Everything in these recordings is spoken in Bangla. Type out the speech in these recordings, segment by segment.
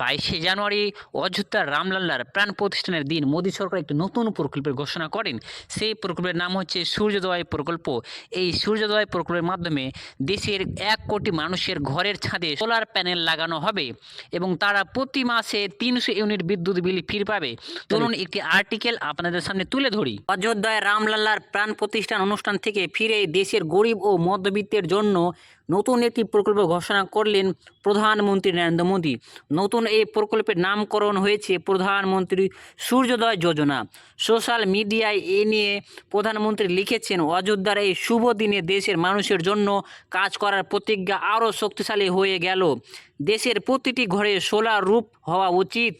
বাইশে জানুয়ারি অযোধ্যার রামলাল্লার প্রাণ প্রতিষ্ঠানের দিন মোদী সরকার একটি নতুন প্রকল্পের ঘোষণা করেন। সেই প্রকল্পের নাম হচ্ছে সূর্যোদয় প্রকল্প। এই সূর্যোদয় প্রকল্পের মাধ্যমে দেশের এক কোটি মানুষের ঘরের ছাদে সোলার প্যানেল লাগানো হবে এবং তারা প্রতি মাসে তিনশো ইউনিট বিদ্যুৎ বিল ফির পাবে। চলুন একটি আর্টিকেল আপনাদের সামনে তুলে ধরি। অযোধ্যায় রামলাল্লার প্রাণ প্রতিষ্ঠান অনুষ্ঠান থেকে ফিরে দেশের গরিব ও মধ্যবিত্তের জন্য নতুন একটি প্রকল্প ঘোষণা করলেন প্রধানমন্ত্রী নরেন্দ্র মোদী। নতুন এই প্রকল্পের নামকরণ হয়েছে প্রধানমন্ত্রী সূর্যোদয় যোজনা। সোশ্যাল মিডিয়ায় এ নিয়ে প্রধানমন্ত্রী লিখেছেন, অযোধ্যার এই শুভ দিনে দেশের মানুষের জন্য কাজ করার প্রতিজ্ঞা আরও শক্তিশালী হয়ে গেল। দেশের প্রতিটি ঘরে সোলার রূপ হওয়া উচিত।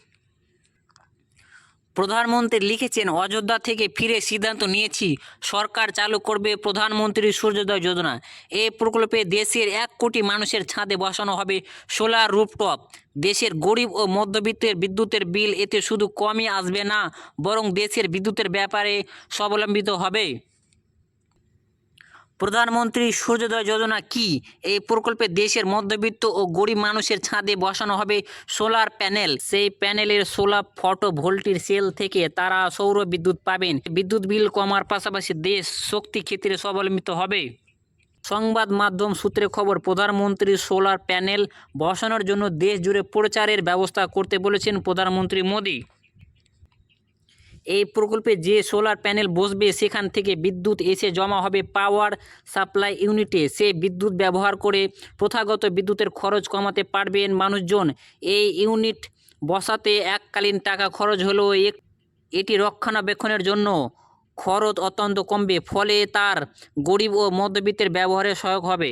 প্রধানমন্ত্রী লিখেছেন, অযোধ্যা থেকে ফিরে সিদ্ধান্ত নিয়েছি। সরকার চালু করবে প্রধানমন্ত্রী সূর্যোদয় যোজনা। এই প্রকল্পে দেশের এক কোটি মানুষের ছাদে বসানো হবে সোলার রুপটপ দেশের গরিব ও মধ্যবিত্তের বিদ্যুতের বিল এতে শুধু কমই আসবে না, বরং দেশের বিদ্যুতের ব্যাপারে স্বাবলম্বিত হবে। প্রধানমন্ত্রী সূর্যোদয় যোজনা কি? এই প্রকল্পে দেশের মধ্যবিত্ত ও গরিব মানুষের ছাদে বসানো হবে সোলার প্যানেল। সেই প্যানেলের সোলার ফটো ভোল্টের সেল থেকে তারা সৌর বিদ্যুৎ পাবেন। বিদ্যুৎ বিল কমার পাশাপাশি দেশ শক্তি ক্ষেত্রে স্বাবলম্বিত হবে। সংবাদ মাধ্যম সূত্রে খবর, প্রধানমন্ত্রী সোলার প্যানেল বসানোর জন্য দেশ জুড়ে প্রচারের ব্যবস্থা করতে বলেছেন প্রধানমন্ত্রী মোদী। এই প্রকল্পে যে সোলার প্যানেল বসবে, সেখান থেকে বিদ্যুৎ এসে জমা হবে পাওয়ার সাপ্লাই ইউনিটে। সে বিদ্যুৎ ব্যবহার করে প্রথাগত বিদ্যুতের খরচ কমাতে পারবেন মানুষজন। এই ইউনিট বসাতে এককালীন টাকা খরচ হলেও এটি রক্ষণাবেক্ষণের জন্য খরচ অত্যন্ত কমবে, ফলে তার গরিব ও মধ্যবিত্তের ব্যবহারে সহায়ক হবে।